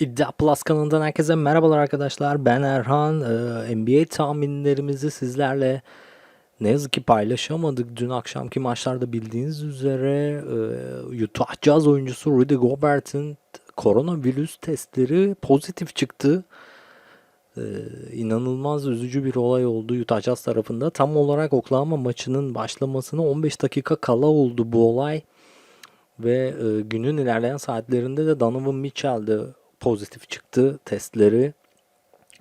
İddia Plus kanalından herkese merhabalar arkadaşlar. Ben Erhan. Ee, NBA tahminlerimizi sizlerle ne yazık ki paylaşamadık. Dün akşamki maçlarda bildiğiniz üzere e, Utah Jazz oyuncusu Rudy Gobert'in koronavirüs testleri pozitif çıktı. Ee, inanılmaz üzücü bir olay oldu Utah Jazz tarafında. Tam olarak Oklahoma maçının başlamasına 15 dakika kala oldu bu olay. Ve e, günün ilerleyen saatlerinde de Donovan Mitchell de pozitif çıktı testleri.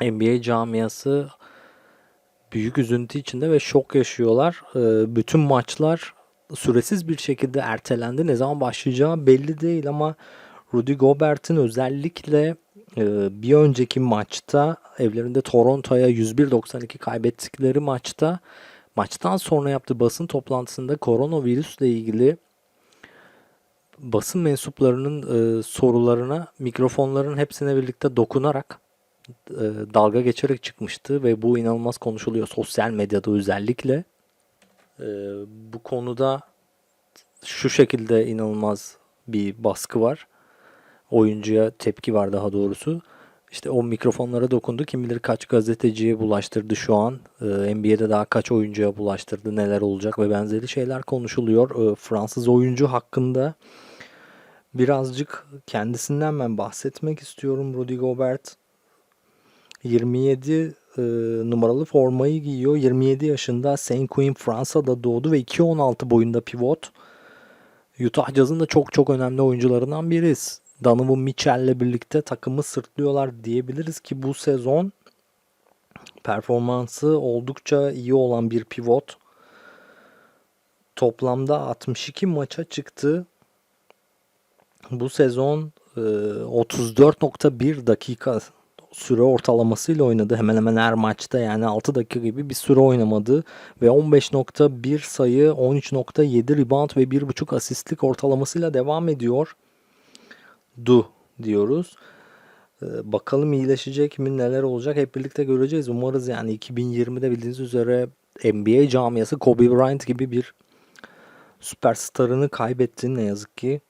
NBA camiası büyük üzüntü içinde ve şok yaşıyorlar. E, bütün maçlar süresiz bir şekilde ertelendi. Ne zaman başlayacağı belli değil ama Rudy Gobert'in özellikle e, bir önceki maçta evlerinde Toronto'ya 101-92 kaybettikleri maçta maçtan sonra yaptığı basın toplantısında koronavirüsle ilgili basın mensuplarının e, sorularına mikrofonların hepsine birlikte dokunarak e, dalga geçerek çıkmıştı ve bu inanılmaz konuşuluyor sosyal medyada özellikle. E, bu konuda şu şekilde inanılmaz bir baskı var. Oyuncuya tepki var daha doğrusu. İşte o mikrofonlara dokundu. Kim bilir kaç gazeteciye bulaştırdı şu an. Ee, NBA'de daha kaç oyuncuya bulaştırdı, neler olacak ve benzeri şeyler konuşuluyor. Ee, Fransız oyuncu hakkında birazcık kendisinden ben bahsetmek istiyorum. Rudy Gobert 27 e, numaralı formayı giyiyor. 27 yaşında Saint Queen Fransa'da doğdu ve 2.16 boyunda pivot. Utah Jazz'ın da çok çok önemli oyuncularından biriz. Donovan Mitchell'le birlikte takımı sırtlıyorlar diyebiliriz ki bu sezon performansı oldukça iyi olan bir pivot. Toplamda 62 maça çıktı. Bu sezon e, 34.1 dakika süre ortalamasıyla oynadı. Hemen hemen her maçta yani 6 dakika gibi bir süre oynamadı. Ve 15.1 sayı, 13.7 rebound ve 1.5 asistlik ortalamasıyla devam ediyor. Du diyoruz. Ee, bakalım iyileşecek mi neler olacak hep birlikte göreceğiz. Umarız yani 2020'de bildiğiniz üzere NBA camiası Kobe Bryant gibi bir süperstarını kaybetti ne yazık ki.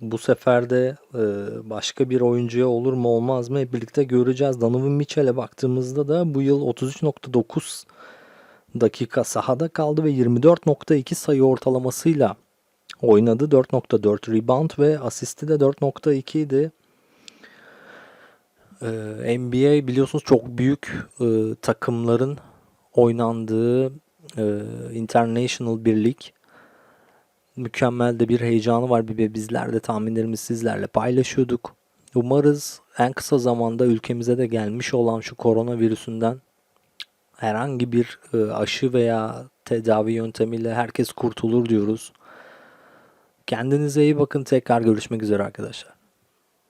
Bu sefer de e, başka bir oyuncuya olur mu olmaz mı hep birlikte göreceğiz. Donovan Mitchell'e baktığımızda da bu yıl 33.9 dakika sahada kaldı ve 24.2 sayı ortalamasıyla oynadı. 4.4 rebound ve asisti de 4.2 idi. Ee, NBA biliyorsunuz çok büyük e, takımların oynandığı e, international bir lig. Mükemmel de bir heyecanı var ve bizler de tahminlerimizi sizlerle paylaşıyorduk. Umarız en kısa zamanda ülkemize de gelmiş olan şu koronavirüsünden herhangi bir e, aşı veya tedavi yöntemiyle herkes kurtulur diyoruz. Kendinize iyi bakın. Tekrar görüşmek üzere arkadaşlar.